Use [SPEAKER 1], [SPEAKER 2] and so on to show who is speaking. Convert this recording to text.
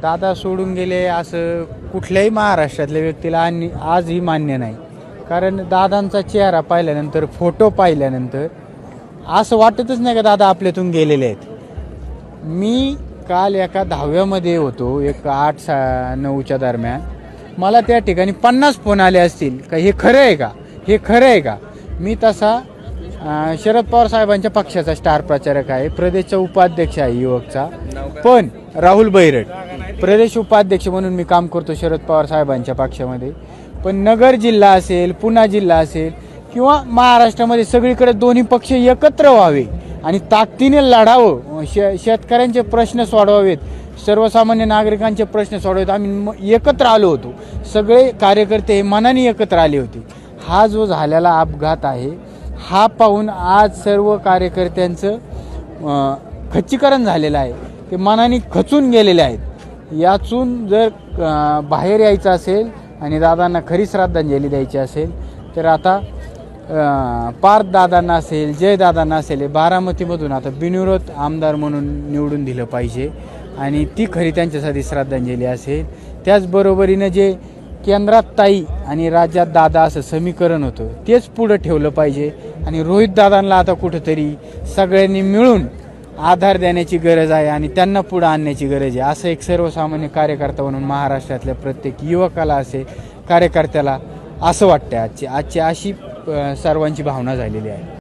[SPEAKER 1] दादा सोडून गेले असं कुठल्याही महाराष्ट्रातल्या व्यक्तीला आणि आजही मान्य नाही. कारण दादांचा चेहरा पाहिल्यानंतर फोटो पाहिल्यानंतर असं वाटतच नाही का दादा आपल्यातून गेलेले आहेत. मी काल एका दहाव्यामध्ये होतो एक आठ सा नऊच्या दरम्यान. मला त्या ठिकाणी पन्नास फोन आले असतील का हे खरं आहे का? हे खरं आहे का? मी तसा अं, शरद पवार साहेबांच्या पक्षाचा स्टार प्रचारक आहे. प्रदेशचा उपाध्यक्ष आहे युवकचा. पण राहुल बैरट प्रदेश उपाध्यक्ष म्हणून मी काम करतो शरद पवार साहेबांच्या पक्षामध्ये. पण नगर जिल्हा असेल पुणा जिल्हा असेल किंवा महाराष्ट्रामध्ये सगळीकडे दोन्ही पक्ष एकत्र व्हावे आणि ताकदीने लढावं श शेतकऱ्यांचे प्रश्न सोडवावेत सर्वसामान्य नागरिकांचे प्रश्न सोडवत आम्ही म- एकत्र आलो होतो. सगळे कार्यकर्ते हे मनाने एकत्र आले होते. हा जो झालेला अपघात आहे हा पाहून आज सर्व कार्यकर्त्यांचं खच्चीकरण झालेलं आहे. ते मनाने खचून गेलेले आहेत. यातून जर बाहेर यायचं असेल आणि दादांना खरी श्रद्धांजली द्यायची असेल तर आता पार्थ दादांना असेल जय दादांना असेल हे बारामतीमधून आता बिनविरोध आमदार म्हणून निवडून दिलं पाहिजे. आणि ती खरी त्यांच्यासाठी श्रद्धांजली असेल. त्याचबरोबरीनं जे केंद्रात ताई आणि राज्यात दादा असं समीकरण होतं तेच पुढं ठेवलं पाहिजे. आणि रोहित दादांना आता कुठंतरी सगळ्यांनी मिळून आधार देण्याची गरज आहे आणि त्यांना पुढं आणण्याची गरज आहे. असं एक सर्वसामान्य कार्यकर्ता म्हणून महाराष्ट्रातल्या प्रत्येक युवकाला असे कार्यकर्त्याला असं वाटतं आजची आजची अशी सर्वांची भावना झालेली आहे.